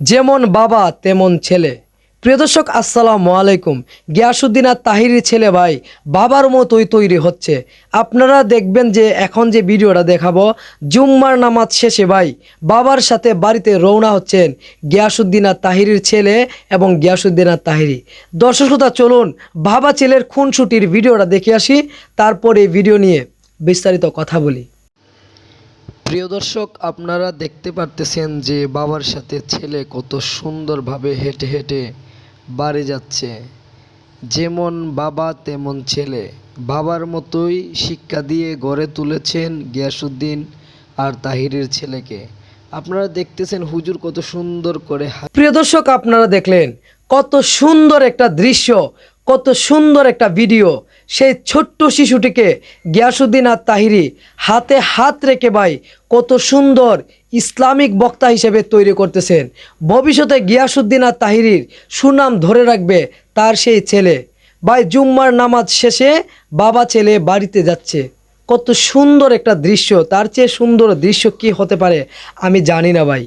যেমন বাবা, তেমন ছেলে। প্রিয় দর্শক, আসসালামু আলাইকুম। গিয়াসুদ্দিন আর তাহিরি ছেলে ভাই বাবার মতোই তৈরি হচ্ছে। আপনারা দেখবেন যে এখন যে ভিডিওটা দেখাবো, জুম্মার নামাজ শেষে ভাই বাবার সাথে বাড়িতে রওনা হচ্ছেন গিয়াসুদ্দিন আর তাহিরির ছেলে এবং গিয়াসুদ্দিন আর তাহিরি। দর্শক শ্রোতা, চলুন বাবা ছেলের খুনসুটির ভিডিওটা দেখে আসি, তারপরে ভিডিও নিয়ে বিস্তারিত কথা বলি। প্রিয় দর্শক, আপনারা দেখতে পারতেছেন যে বাবার সাথে ছেলে কত সুন্দরভাবে হেঁটে হেঁটে বাড়ি যাচ্ছে। যেমন বাবা, তেমন ছেলে। বাবার মতোই শিক্ষা দিয়ে গড়ে তুলেছেন গিয়াসুদ্দিন আর তাহিরের ছেলেকে। আপনারা দেখতেছেন হুজুর কত সুন্দর করে প্রিয় দর্শক, আপনারা দেখলেন কত সুন্দর একটা দৃশ্য। কত সুন্দর একটা ভিডিও। সেই ছোট্ট শিশুটিকে গিয়াসুদ্দিন আর তাহিরি হাতে হাত রেখে ভাই কত সুন্দর ইসলামিক বক্তা হিসেবে তৈরি করতেছেন। ভবিষ্যতে গিয়াসুদ্দিন আর তাহিরির সুনাম ধরে রাখবে তার সেই ছেলে। ভাই, জুম্মার নামাজ শেষে বাবা ছেলে বাড়িতে যাচ্ছে। কত সুন্দর একটা দৃশ্য, তার চেয়ে সুন্দর দৃশ্য কি হতে পারে আমি জানি না ভাই।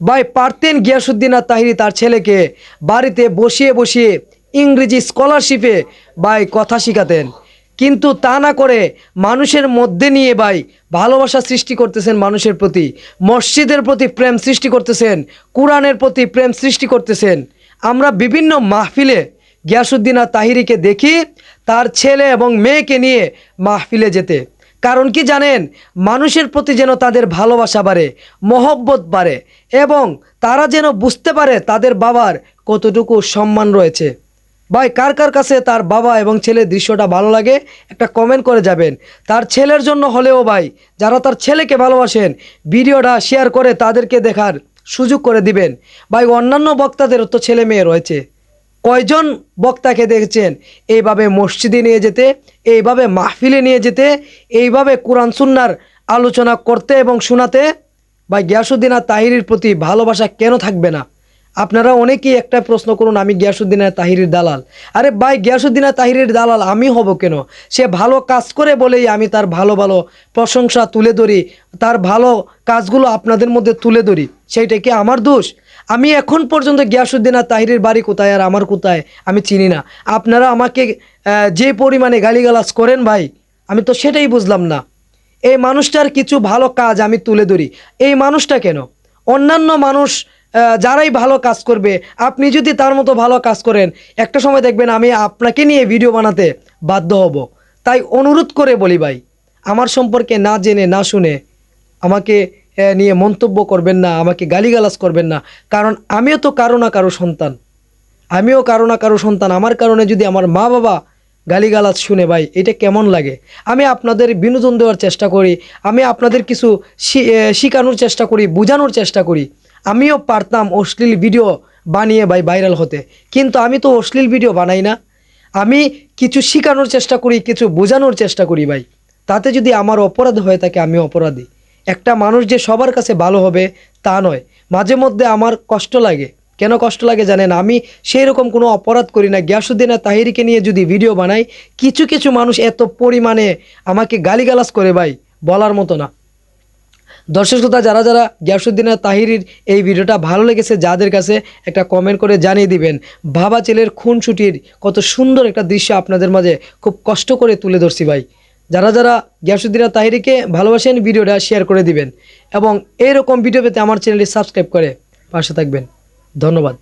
ভাই, পারতেন গিয়াসুদ্দিন আর তাহিরি তার ছেলেকে বাড়িতে বসিয়ে বসিয়ে ইংরেজি স্কলারশিপে ভাই কথা শিখাতেন। কিন্তু তা না করে মানুষের মধ্যে নিয়ে ভাই ভালোবাসা সৃষ্টি করতেছেন মানুষের প্রতি। মসজিদের প্রতি প্রেম সৃষ্টি করতেছেন, কোরআনের প্রতি প্রেম সৃষ্টি করতেছেন। আমরা বিভিন্ন মাহফিলে গিয়াসুদ্দিন আর তাহিরিকে দেখি তার ছেলে এবং মেয়েকে নিয়ে মাহফিলে যেতে। কারণ কি জানেন? মানুষের প্রতি যেন তাদের ভালোবাসা বাড়ে, মহব্বত বাড়ে এবং তারা যেন বুঝতে পারে তাদের বাবার কতটুকু সম্মান রয়েছে। ভাই, কার কার কাছে তার বাবা এবং ছেলের দৃশ্যটা ভালো লাগে, একটা কমেন্ট করে যাবেন। তার ছেলের জন্য হলেও ভাই, যারা তার ছেলেকে ভালোবাসেন, ভিডিওটা শেয়ার করে তাদেরকে দেখার সুযোগ করে দিবেন। ভাই, অন্যান্য বক্তাদেরও তো ছেলে মেয়ে রয়েছে। কয়জন বক্তাকে দেখেছেন? এইভাবে মসজিদে নিয়ে যেতে, এইভাবে মাহফিলে নিয়ে যেতে, এইভাবে কোরআন সুন্নার আলোচনা করতে এবং শোনাতে, ভাই গিয়াসুদ্দিন আর তাহিরির প্রতি ভালোবাসা কেন থাকবে না? আপনারা অনেকেই একটা প্রশ্ন করুন, আমি গিয়াসুদ্দিন তাহিরির দালাল। আরে ভাই গিয়াসুদ্দিন তাহিরির দালাল, আমি হব কেন? সে ভালো কাজ করে বলেই আমি তার ভালো ভালো প্রশংসা তুলে ধরি, তার ভালো কাজগুলো আপনাদের মধ্যে তুলে ধরি। সেইটা কি আমার দোষ? আমি এখন পর্যন্ত গিয়াসুদ্দিন তাহিরের বাড়ি কোথায় আর আমার কোথায় আমি চিনি না। আপনারা আমাকে যে পরিমাণে গালিগালাজ করেন ভাই, আমি তো সেটাই বুঝলাম না। এই মানুষটার কিছু ভালো কাজ আমি তুলে ধরি। এই মানুষটা কেন? অন্যান্য মানুষ যারাই ভালো কাজ করবে, আপনি যদি তার মতো ভালো কাজ করেন, একটা সময় দেখবেন আমি আপনাকে নিয়ে ভিডিও বানাতে বাধ্য হব। তাই অনুরোধ করে বলি ভাই, আমার সম্পর্কে না জেনে, না শুনে আমাকে নিয়ে মন্তব্য করবেন না, আমাকে গালিগালাজ করবেন না। কারণ আমিও তো কারও না কারও সন্তান। আমিও কারও না কারও সন্তান। আমার কারণে যদি আমার মা বাবা গালিগালাজ শুনে, ভাই, এটা কেমন লাগে? আমি আপনাদের বিনোদন দেওয়ার চেষ্টা করি, আমি আপনাদের কিছু শেখানোর চেষ্টা করি, বোঝানোর চেষ্টা করি। আমিও পারতাম অশ্লীল ভিডিও বানিয়ে ভাই ভাইরাল হতে। কিন্তু আমি তো অশ্লীল ভিডিও বানাই না। আমি কিছু শেখানোর চেষ্টা করি, কিছু বোঝানোর চেষ্টা করি ভাই। তাতে যদি আমার অপরাধ হয়ে থাকে আমি অপরাধী। একটা মানুষ যে সবার কাছে ভালো হবে, তা নয়। মাঝে মধ্যে আমার কষ্ট লাগে। কেন কষ্ট লাগে জানেন? আমি সেই রকম কোনো অপরাধ করি না। গিয়াসুদ্দিন তাহিরিকে নিয়ে যদি ভিডিও বানাই, কিছু কিছু মানুষ এত পরিমাণে আমাকে গালিগালাজ করে ভাই, বলার মতো না। দর্শক শ্রোতা, যারা যারা গ্যাসুদ্দিন তাহিরির এই ভিডিওটা ভালো লেগেছে, যাদের কাছে একটা কমেন্ট করে জানিয়ে দিবেন। বাবা ছেলের খুনসুটির কত সুন্দর একটা দৃশ্য আপনাদের মাঝে খুব কষ্ট করে তুলে ধরছি ভাই। যারা যারা গ্যাসুদ্দিন তাহিরিকে ভালোবাসেন, ভিডিওটা শেয়ার করে দিবেন এবং এরকম ভিডিও পেতে আমার চ্যানেলটি সাবস্ক্রাইব করে পাশে থাকবেন। ধন্যবাদ।